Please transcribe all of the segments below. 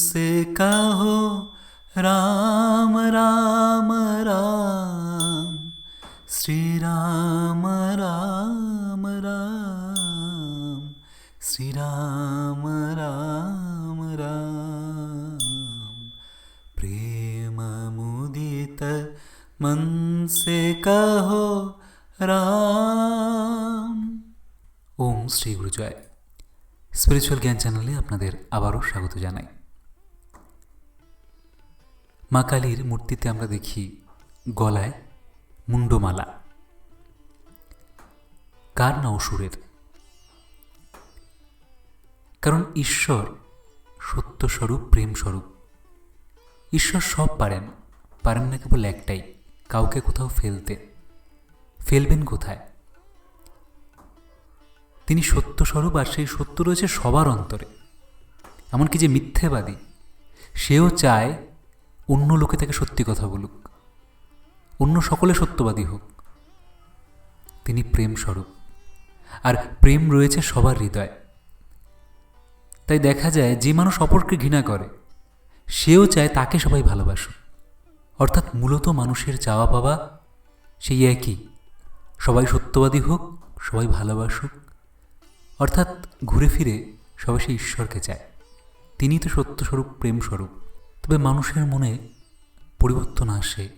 से कहो राम राम राम श्री राम राम राम श्री राम राम राम प्रेम मुदित मन से कहो রাম ওম শ্রী গুরু জয় স্পিরিচুয়াল জ্ঞান চ্যানেলে আপনাদের আবারও স্বাগত জানাই মা কালীর মূর্তিতে আমরা দেখি গলায় মুন্ডমালা কার না অসুরের? কারণ ঈশ্বর সত্যস্বরূপ, প্রেমস্বরূপ। ঈশ্বর সব পারেন পারেন না কেবল একটাই, কাউকে কোথাও ফেলতে। ফেলবেন কোথায়? তিনি সত্যস্বরূপ আর সেই সত্য রয়েছে সবার অন্তরে। এমনকি যে মিথ্যেবাদী, সেও চায় অন্য লোকে তাকে সত্যি কথা বলুক, অন্য সকলে সত্যবাদী হোক, তিনি প্রেম স্বরূপ। আর প্রেম রয়েছে সবার হৃদয়। তাই দেখা যায় যে মানুষ অপরকে ঘৃণা করে, সেও চায় তাকে সবাই ভালোবাসুক। অর্থাৎ মূলত মানুষের চাওয়া পাওয়া সেই একই, সবাই সত্যবাদী হোক, সবাই ভালোবাসুক। অর্থাৎ ঘুরে ফিরে সবাই সেই ঈশ্বরকে চায়। তিনি তো সত্যস্বরূপ, প্রেমস্বরূপ। তবে মানুষের মনে পরিবর্তন আসে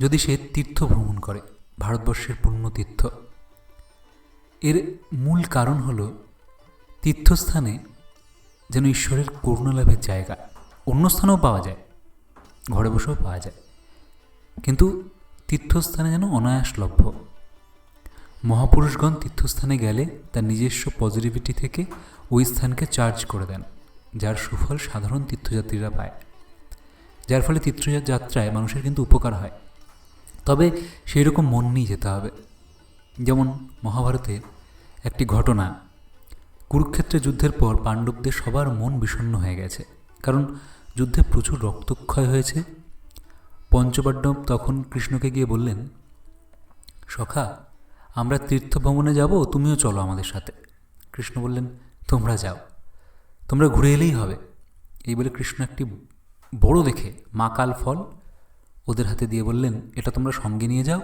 যদি সে তীর্থ ভ্রমণ করে, ভারতবর্ষের পূর্ণ তীর্থ। এর মূল কারণ হল তীর্থস্থানে যেন ঈশ্বরের করুণালাভের জায়গা। অন্য স্থানেও পাওয়া যায়, ঘরে বসেও পাওয়া যায়। কিন্তু তীর্থস্থানে যেন অনায়াসলভ্য। মহাপুরুষগণ তীর্থস্থানে গেলে তার নিজস্ব পজিটিভিটি থেকে ওই স্থানকে চার্জ করে দেন। যার সুফল সাধারণ তীর্থযাত্রীরা পায়। যার ফলে তীর্থযাত্রায় মানুষের কিন্তু উপকার হয়। তবে সেই রকম মন নিয়ে যেতে হবে। যেমন মহাভারতে একটি ঘটনা, কুরুক্ষেত্রে যুদ্ধের পর পাণ্ডবদের সবার মন বিষণ্ণ হয়ে গেছে। কারণ যুদ্ধে প্রচুর রক্তক্ষয় হয়েছে। পঞ্চপাণ্ডব তখন কৃষ্ণকে গিয়ে বললেন, সখা, আমরা তীর্থ ভ্রমণে যাব, তুমিও চলো আমাদের সাথে। কৃষ্ণ বললেন, তোমরা যাও। তোমরা ঘুরে এলেই হবে। এই বলে কৃষ্ণ একটি বড় দেখে মাকাল ফল ওদের হাতে দিয়ে বললেন, এটা তোমরা সঙ্গে নিয়ে যাও।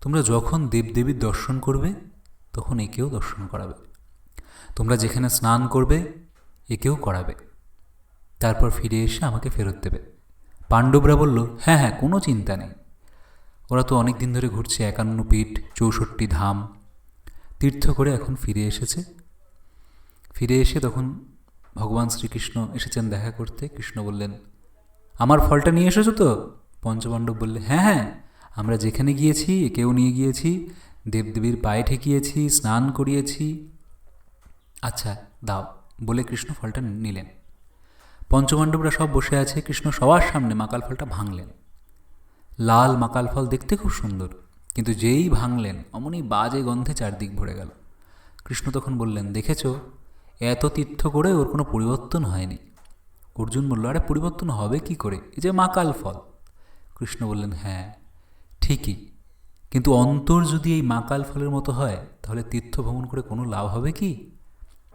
তোমরা যখন দেবদেবীর দর্শন করবে, তখন একেও দর্শন করাবে। তোমরা যেখানে স্নান করবে, একেও করাবে। তারপর ফিরে এসে আমাকে ফেরত দেবে। পাণ্ডবরা বলল হ্যাঁ হ্যাঁ কোনো চিন্তা নেই। ওরা তো অনেক দিন ধরে ঘুরছে, একান্ন পীঠ, চৌষট্টি ধাম। তীর্থ করে এখন ফিরে এসেছে। ফিরে এসে তখন ভগবান শ্রীকৃষ্ণ এসেছেন দেখা করতে। কৃষ্ণ বললেন, আমার ফলটা নিয়ে এসেছ তো? পঞ্চপাণ্ডব বললে হ্যাঁ হ্যাঁ আমরা যেখানে গিয়েছি, একেও নিয়ে গিয়েছি, দেবদেবীর পায়ে ঠেকিয়েছি, স্নান করিয়েছি। আচ্ছা দাও, বলে কৃষ্ণ ফলটা নিলেন। পঞ্চপাণ্ডবরা সব বসে আছে, কৃষ্ণ সবার সামনে মাকাল ফলটা ভাঙলেন। লাল মাকাল ফল দেখতে খুব সুন্দর, কিন্তু যেই ভাঙলেন, অমনি বাজে গন্ধে চারদিক ভরে গেল। কৃষ্ণ তখন বললেন, দেখেছ এত তীর্থ করে ওর কোনো পরিবর্তন হয়নি। অর্জুন বলল, আরে, পরিবর্তন হবে কি করে? এই যে মাকাল ফল। কৃষ্ণ বললেন হ্যাঁ ঠিকই। কিন্তু অন্তর যদি এই মাকাল ফলের মতো হয়, তাহলে তীর্থ ভ্রমণ করে কোনো লাভ হবে কি?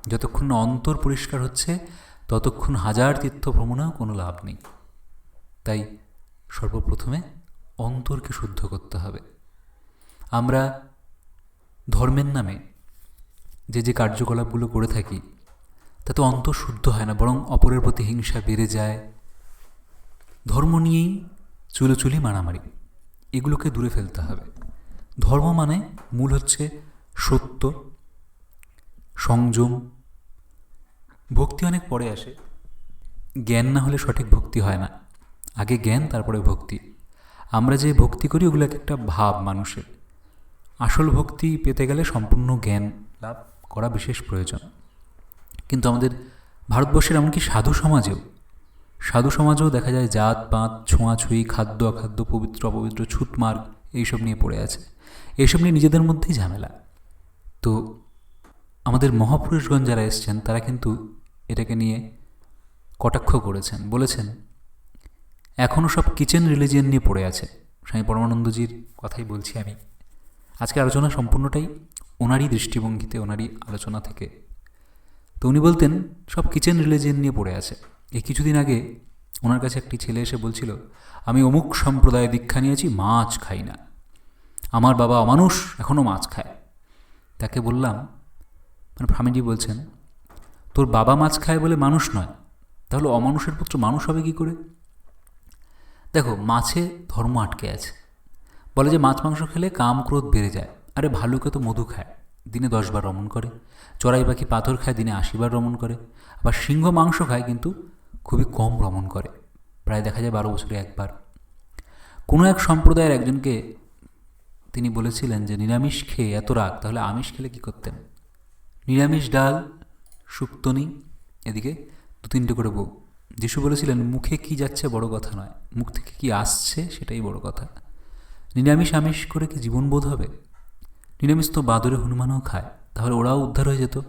যতক্ষণ না অন্তর পরিষ্কার হচ্ছে, ততক্ষণ হাজার তীর্থ ভ্রমণেও কোনো লাভ নেই। তাই সর্বপ্রথমে অন্তরকে শুদ্ধ করতে হবে। আমরা ধর্মের নামে যে যে কার্যকলাপগুলো করে থাকি, তাতে অন্তর শুদ্ধ হয় না, বরং অপরের প্রতি হিংসা বেড়ে যায়। ধর্ম নিয়েই চুলোচুলি মারামারি, এগুলোকে দূরে ফেলতে হবে। ধর্ম মানে মূল হচ্ছে সত্য, সংযম। ভক্তি অনেক পরে আসে। জ্ঞান না হলে সঠিক ভক্তি হয় না। আগে জ্ঞান, তারপরে ভক্তি। আমরা যে ভক্তি করি, ওগুলো এক একটা ভাব মানুষের। আসল ভক্তি পেতে গেলে সম্পূর্ণ জ্ঞান লাভ। করা বিশেষ প্রয়োজন। কিন্তু আমাদের ভারতবর্ষের এমনকি সাধু সমাজেও সাধু সমাজেও দেখা যায় জাত, পাত ছোঁয়াছুঁই খাদ্য, অখাদ্য, পবিত্র, অপবিত্র ছুটমার্গ এইসব নিয়ে পড়ে আছে। এইসব নিয়ে নিজেদের মধ্যেই ঝামেলা। তো আমাদের মহাপুরুষগণ যারা এসছেন, তারা কিন্তু এটাকে নিয়ে কটাক্ষ করেছেন। বলেছেন এখনও সব কিচেন রিলিজিয়ন নিয়ে পড়ে আছে। স্বামী পরমানন্দজির কথাই বলছি আমি। আজকে আলোচনা সম্পূর্ণটাই ওনারই দৃষ্টিভঙ্গিতে, ওনারই আলোচনা থেকে। তো উনি বলতেন, সব কিচেন রিলিজিয়ন নিয়ে পড়ে আছে। এই কিছুদিন আগে ওনার কাছে একটি ছেলে এসে বলছিল, আমি অমুক সম্প্রদায়ে দীক্ষা নিয়েছি, মাছ খাই না। আমার বাবা অমানুষ এখনও মাছ খায়। তাকে বললাম মানে স্বামীজি বলছেন, তোর বাবা মাছ খায় বলে মানুষ নয়, তাহলে অমানুষের পুত্র মানুষ হবে কি করে? দেখো, মাছে ধর্ম আটকে আছে। বলে যে মাছ মাংস খেলে কাম ক্রোধ বেড়ে যায়। আরে ভালুকে তো মধু খায়, দিনে দশবার রমণ করে। চড়াই পাখি পাথর খায়, দিনে আশিবার রমণ করে। আবার সিংহ মাংস খায়, কিন্তু খুবই কম রমণ করে, প্রায় দেখা যায় বারো বছরে একবার। কোনো এক সম্প্রদায়ের একজনকে তিনি বলেছিলেন যে, নিরামিষ খেয়ে এত রাগ, তাহলে আমিষ খেলে কী করতেন? নিরামিষ ডাল, শুক্তনি, এদিকে দু তিনটে করে বউ। যিশু বলেছিলেন, মুখে কি যাচ্ছে বড় কথা নয়, মুখ থেকে কি আসছে সেটাই বড় কথা। নিরামিষ আমিষ করে কি জীবনবোধ হবে? নিরামিষ তো বাদরে হনুমানও খায়, তাহলে ওরাও উদ্ধার হয়ে যেত।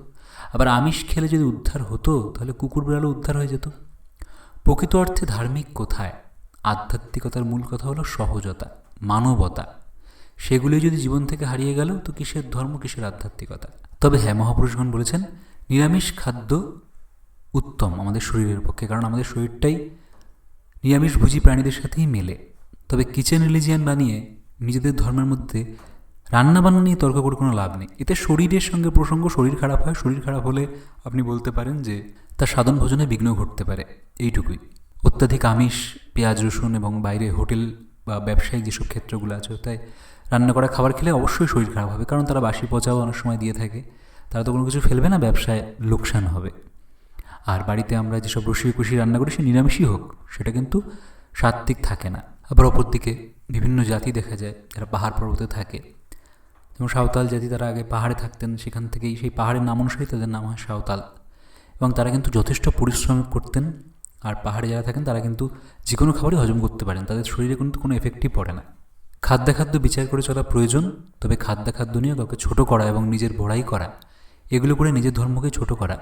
আবার আমিষ খেলে যদি উদ্ধার হতো, তাহলে কুকুর বিড়ালও উদ্ধার হয়ে যেত। প্রকৃত অর্থে ধার্মিক কোথায়? আধ্যাত্মিকতার মূল কথা হলো সহজতা, মানবতা। সেগুলি যদি জীবন থেকে হারিয়ে গেল, তো কিসের ধর্ম, কিসের আধ্যাত্মিকতা? তবে হ্যাঁ মহাপুরুষগণ বলেছেন, নিরামিষ খাদ্য উত্তম আমাদের শরীরের পক্ষে, কারণ আমাদের শরীরটাই নিরামিষভোজী প্রাণীদের সাথেই মেলে। তবে কিচেন রিলিজিয়ান বানিয়ে নিজেদের ধর্মের মধ্যে রান্নাবান্না নিয়ে তর্ক করে কোনো লাভ নেই। এতে শরীরের সঙ্গে প্রসঙ্গ, শরীর খারাপ হয়, শরীর খারাপ হলে আপনি বলতে পারেন যে তার সাধন ভোজনে বিঘ্ন ঘটতে পারে। এইটুকুই। অত্যাধিক আমিষ, পেঁয়াজ, রসুন এবং বাইরে হোটেল বা ব্যবসায়িক যেসব ক্ষেত্রগুলো আছে, তাই রান্না করা খাবার খেলে অবশ্যই শরীর খারাপ হবে, কারণ তারা বাসি পচাও অনেক সময় দিয়ে থাকে। তারা তো কোনো কিছু ফেলবে না, ব্যবসায় লোকসান হবে। আর বাড়িতে আমরা যেসব রসিয়ে কুশি রান্না করি, সে নিরামিষই হোক, সেটা কিন্তু সাত্ত্বিক থাকে না। আবার অপরদিকে বিভিন্ন জাতি দেখা যায়, যারা পাহাড় পর্বতে থাকে। যেমন সাঁওতাল জাতি তারা আগে পাহাড়ে থাকতেন, সেখান থেকেই সেই পাহাড়ের নাম অনুসারেই তাদের নাম হয় সাঁওতাল এবং তারা কিন্তু যথেষ্ট পরিশ্রম করতেন, আর পাহাড়ে যারা থাকেন, তারা কিন্তু যে কোনো খাবারই হজম করতে পারেন। তাদের শরীরে কিন্তু কোনো এফেক্টই পড়ে না। খাদ্যাখাদ্য বিচার করে চলা প্রয়োজন, তবে খাদ্যাখাদ্য নিয়ে কাউকে ছোটো করা এবং নিজের বড়াই করা, এগুলো করে নিজের ধর্মকে ছোট করা,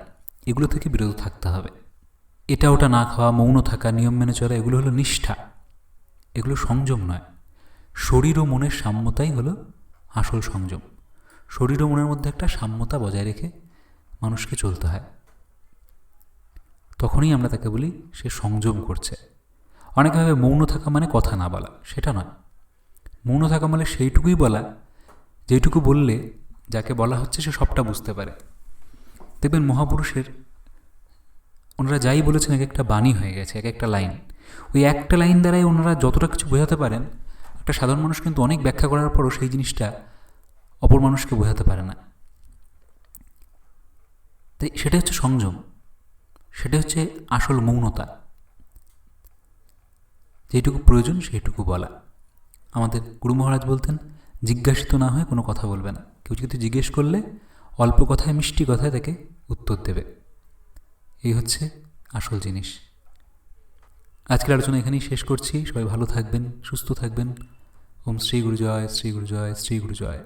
এগুলো থেকে বিরত থাকতে হবে। এটা ওটা না খাওয়া, মৌন থাকা, নিয়ম মেনে চলা, এগুলো হলো নিষ্ঠা। এগুলো সংযম নয়। শরীর ও মনের সাম্যতাই হলো আসল সংযম। শরীর ও মনের মধ্যে একটা সাম্যতা বজায় রেখে মানুষকে চলতে হয়। তখনই আমরা তাকে বলি, সে সংযম করছে। অনেকে ভাবে মৌন থাকা মানে কথা না বলা, সেটা নয়। মৌন থাকা মানে সেইটুকুই বলা, যেইটুকু বললে যাকে বলা হচ্ছে সে সবটা বুঝতে পারে। দেখবেন মহাপুরুষের, ওনারা যাই বলেছেন, এক একটা বাণী হয়ে গেছে, এক একটা লাইন। ওই একটা লাইন দ্বারাই ওনারা যতটা কিছু বোঝাতে পারেন একটা সাধারণ মানুষ কিন্তু অনেক ব্যাখ্যা করার পরও সেই জিনিসটা অপর মানুষকে বোঝাতে পারে না। তাই সেটা হচ্ছে সংযম। সেটা হচ্ছে আসল মৌনতা। যেটুকু প্রয়োজন সেইটুকু বলা। আমাদের গুরু মহারাজ বলতেন, জিজ্ঞাসিত না হয়ে কোনো কথা বলবে না। কেউ যদি জিজ্ঞেস করলে অল্প কথায়, মিষ্টি কথায় তাকে উত্তর দেবে। এই হচ্ছে আসল জিনিস। আজকের আলোচনা এখানেই শেষ করছি। সবাই ভালো থাকবেন, সুস্থ থাকবেন। ওম শ্রী গুরু জয় শ্রী গুরু জয় শ্রী গুরু জয়